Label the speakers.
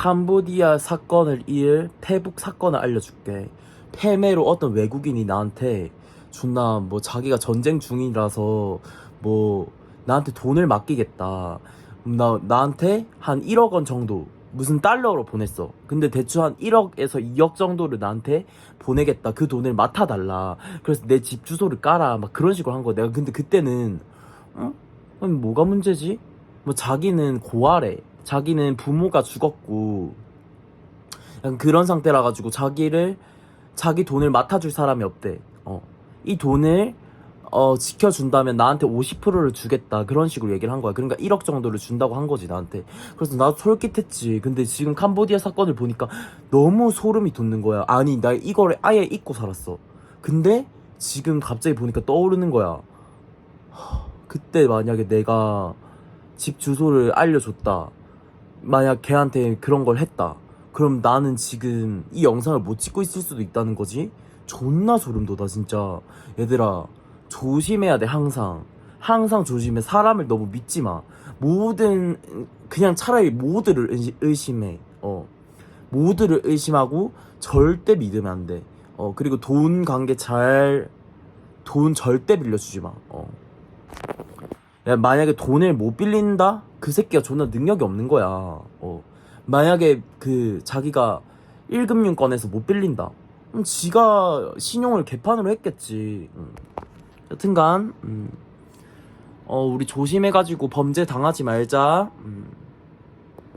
Speaker 1: 캄보디아 사건을 이을 페북 사건을 알려줄게. 페메로 어떤 외국인이 나한테 존나 뭐 자기가 전쟁 중이라서 뭐 나한테 돈을 맡기겠다. 나 나한테 한 1억 원 정도 무슨 달러로 보냈어. 근데 대충 한 1억에서 2억 정도를 나한테 보내겠다. 그 돈을 맡아달라. 그래서 내 집 주소를 깔아. 막 그런 식으로 한 거야. 내가 근데 그때는 어? 아니, 뭐가 문제지? 뭐 자기는 고아래. 자기는 부모가 죽었고 약간 그런 상태라 가지고 자기를 자기 돈을 맡아줄 사람이 없대. 어. 이 돈을 어, 지켜준다면 나한테 50%를 주겠다. 그런 식으로 얘기를 한 거야. 그러니까 1억 정도를 준다고 한 거지, 나한테. 그래서 나도 솔깃했지. 근데 지금 캄보디아 사건을 보니까 너무 소름이 돋는 거야. 아니, 나 이거를 아예 잊고 살았어. 근데 지금 갑자기 보니까 떠오르는 거야. 하, 그때 만약에 내가 집 주소를 알려줬다. 만약 걔한테 그런 걸 했다. 그럼 나는 지금 이 영상을 못 찍고 있을 수도 있다는 거지? 존나 소름 돋아, 진짜. 얘들아, 조심해야 돼, 항상. 항상 조심해. 사람을 너무 믿지 마. 모든, 그냥 차라리 모두를 의심해. 어. 모두를 의심하고 절대 믿으면 안 돼. 어, 그리고 돈 관계 잘, 돈 절대 빌려주지 마. 어. 야, 만약에 돈을 못 빌린다? 그 새끼가 존나 능력이 없는 거야. 어. 만약에 그 자기가 1금융 꺼내서 못 빌린다. 그럼 지가 신용을 개판으로 했겠지. 음. 여튼간, 음. 어, 우리 조심해가지고 범죄 당하지 말자. 음.